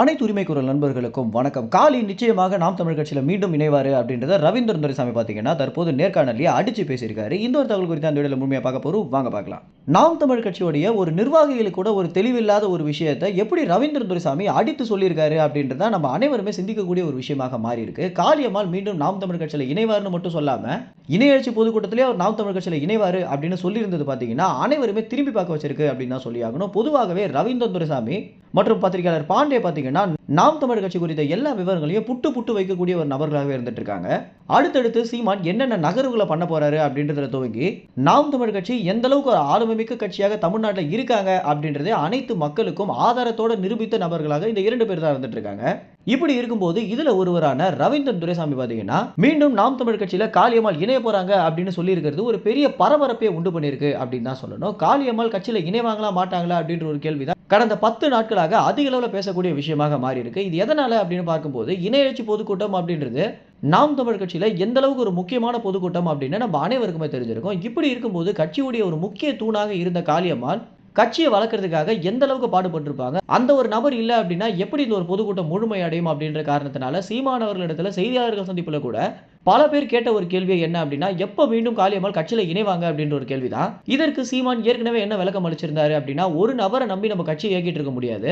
அனைத்து உரிமை குரல் நண்பர்களுக்கும் வணக்கம். காலி நிச்சயமாக நாம் தமிழ் கட்சியில் மீண்டும் இணைவார் அப்படின்றத ரவீந்திரன் துரைசாமி பார்த்தீங்கன்னா தற்போது நேர்காணலியை அடிச்சு பேசியிருக்காரு. இந்த ஒரு தகவல் குறித்து அந்த வீடியோவில் முழுமையாக பார்க்க போகிறோம் வாங்க பார்க்கலாம். நாம் தமிழ் கட்சியுடைய ஒரு நிர்வாகிகளுக்கு கூட ஒரு தெளிவில்லாத ஒரு விஷயத்தை எப்படி ரவீந்திரன் துரைசாமி அடித்து சொல்லியிருக்காரு அப்படின்றத நம்ம அனைவருமே சிந்திக்கக்கூடிய ஒரு விஷயமாக மாறி இருக்கு காளியம்மாள் மீண்டும் நாம் தமிழ் கட்சியில் இணைவார்னு மட்டும் சொல்லாமல் இணையழ்ச்சி பொதுக்கூட்டத்திலே அவர் நாம் தமிழ் கட்சியில் இணைவாரு அப்படின்னு சொல்லியிருந்தது பார்த்தீங்கன்னா அனைவருமே திரும்பி பார்க்க வச்சிருக்கு அப்படின்னு தான் சொல்லி ஆகணும் பொதுவாகவே ரவீந்திரன் துரைசாமி மற்றும் பத்திரிகையாளர் பாண்டே பார்த்தீங்கன்னா நாம் தமிழ் கட்சி குறித்த எல்லா விவரங்களையும் புட்டு புட்டு வைக்கக்கூடிய ஒரு நபர்களாகவே இருந்துட்டு இருக்காங்க அடுத்தடுத்து சீமான் என்னென்ன நகர்வுகளை பண்ண போறாரு அப்படின்றத துவங்கி நாம் தமிழ் கட்சி எந்த அளவுக்கு ஒரு ஆளுமைமிக்க கட்சியாக தமிழ்நாட்டில் இருக்காங்க அப்படின்றதே அனைத்து மக்களுக்கும் ஆதாரத்தோட நிரூபித்த நபர்களாக இந்த இரண்டு பேர் தான் இருந்துட்டு இருக்காங்க இப்படி இருக்கும்போது இதுல ஒருவரான ரவீந்திரன் துரைசாமி பாத்தீங்கன்னா மீண்டும் நாம் தமிழ் கட்சியில காளியம்மாள் இணைய போறாங்க அப்படின்னு சொல்லி இருக்கிறது ஒரு பெரிய பரபரப்பை உண்டு பண்ணியிருக்கு அப்படின்னு தான் சொல்லணும். காளியம்மாள் கட்சியில இணைவாங்களா மாட்டாங்களா அப்படின்ற ஒரு கேள்விதான் கடந்த பத்து நாட்களாக அதிக அளவில் பேசக்கூடிய விஷயமாக மாறி இருக்கு இது எதனால் அப்படின்னு பார்க்கும்போது இணையச்சி பொதுக்கூட்டம் அப்படின்றது நாம் தமிழ் கட்சியில் எந்த அளவுக்கு ஒரு முக்கியமான பொதுக்கூட்டம் அப்படின்னு நம்ம அனைவருக்குமே தெரிஞ்சிருக்கும். இப்படி இருக்கும்போது கட்சியுடைய ஒரு முக்கிய தூணாக இருந்த காளியம்மாள் கட்சியை வளர்க்கறதுக்காக எந்த அளவுக்கு பாடுபட்டிருப்பாங்க? அந்த ஒரு நபர் இல்லை அப்படின்னா எப்படி இந்த ஒரு பொதுக்கூட்டம் முழுமையடையும் அப்படின்ற காரணத்தினால சீமானவர்களிடத்துல செய்தியாளர்கள் சந்திப்பில் கூட பல பேர் கேட்ட ஒரு கேள்வி என்ன அப்படின்னா எப்போ மீண்டும் காளியம்மாள் கட்சியில் இணைவாங்க அப்படின்ற ஒரு கேள்விதான். இதற்கு சீமான் ஏற்கனவே என்ன விளக்கம் அளிச்சிருந்தாரு அப்படின்னா ஒரு நபரை நம்பி நம்ம கட்சியை இயக்கிட்டு இருக்க முடியாது.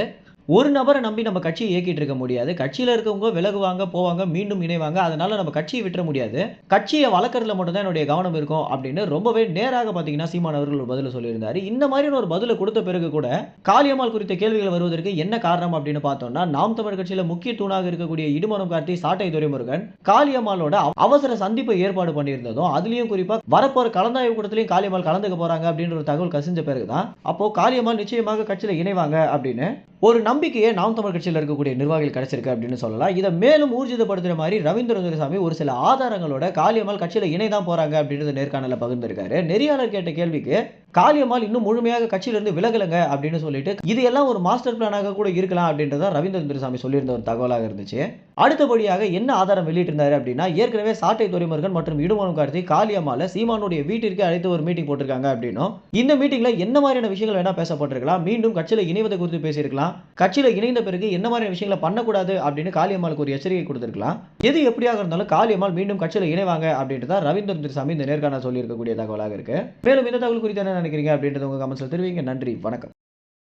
ஒரு நபரை நம்பி நம்ம கட்சியை இயக்கிட்டு இருக்க முடியாது. கட்சியில் இருக்கவங்க விலகுவாங்க போவாங்க மீண்டும் இணைவாங்க. அதனால நம்ம கட்சியை விட்டுற முடியாது. கட்சியை வளர்க்கறதுல மட்டும்தான் என்னுடைய கவனம் இருக்கும் அப்படின்னு ரொம்பவே நேராக பார்த்தீங்கன்னா சீமான் அவர்கள் ஒரு பதில் சொல்லியிருந்தார். இந்த மாதிரியான ஒரு பதிலை கொடுத்த பிறகு கூட காளியம்மாள் குறித்த கேள்விகள் வருவதற்கு என்ன காரணம் அப்படின்னு பார்த்தோம்னா நாம் தமிழ் கட்சியில் முக்கிய தூணாக இருக்கக்கூடிய இடுமனம் கார்த்தி சாட்டை துரைமுருகன் காளியம்மாளோட அவசர சந்திப்பை ஏற்பாடு பண்ணியிருந்ததும் அதுலயும் குறிப்பாக வரப்போற கலந்தாய்வு கூட்டத்திலையும் காளியம்மாள் கலந்துக்க போறாங்க அப்படின்ற ஒரு தகவல் கசிஞ்ச பிறகுதான் அப்போ காளியம்மாள் நிச்சயமாக கட்சியில் இணைவாங்க அப்படின்னு ஒரு நம்பிக்கையை நாம் தமிழ் கட்சியில் இருக்கக்கூடிய நிர்வாகிகள் கிடைச்சிருக்கு அப்படின்னு சொல்லலாம். இதை மேலும் ஊர்ஜிதப்படுத்துற மாதிரி ரவீந்திர துரைசாமி ஒரு சில ஆதாரங்களோட காளியம்மாள் இணை இணைதான் போகிறாங்க அப்படின்றது நேர்காணலில் பகிர்ந்திருக்காரு. நெறியாளர் கேட்ட கேள்விக்கு காளியம்மாள் இன்னும் முழுமையாக கட்சியிலிருந்து விலகலுங்க அப்படின்னு சொல்லிட்டு இது எல்லாம் ஒரு மாஸ்டர் பிளானாக கூட இருக்கலாம் அப்படின்றத ரவீந்திர துரைசாமி சொல்லியிருந்த ஒரு தகவலாக இருந்துச்சு. அடுத்தபடியாக என்ன ஆதாரம் வெளியிட்டிருந்தாரு அப்படின்னா ஏற்கனவே சாட்டை துரைமுருகன் மற்றும் இடுமனம் கார்த்தி காளியம்மால சீமானுடைய வீட்டிற்கு அழைத்து ஒரு மீட்டிங் போட்டிருக்காங்க அப்படின்னும். இந்த மீட்டிங்ல என்ன மாதிரியான விஷயங்கள் வேணா பேசப்பட்டிருக்கலாம். மீண்டும் கட்சியில இணைவதை குறித்து பேசியிருக்கலாம். கட்சியில இணைந்த பிறகு என்ன மாதிரியான விஷயங்களை பண்ணக்கூடாது அப்படின்னு காளியம்மாளுக்கு ஒரு எச்சரிக்கை கொடுத்திருக்கலாம். எது எப்படியாக இருந்தாலும் காளியம்மாள் மீண்டும் கட்சியில இணைவாங்க அப்படின்றத ரவீந்திர துரைசாமி இந்த நேர்காணல் சொல்லியிருக்கக்கூடிய தகவலாக இருக்கு. மேலும் இந்த தகவல் குறித்த நினைக்கிறீங்க அப்படின்றத உங்க கமெண்ட்ஸில் தெரிவிங்க. நன்றி. வணக்கம்.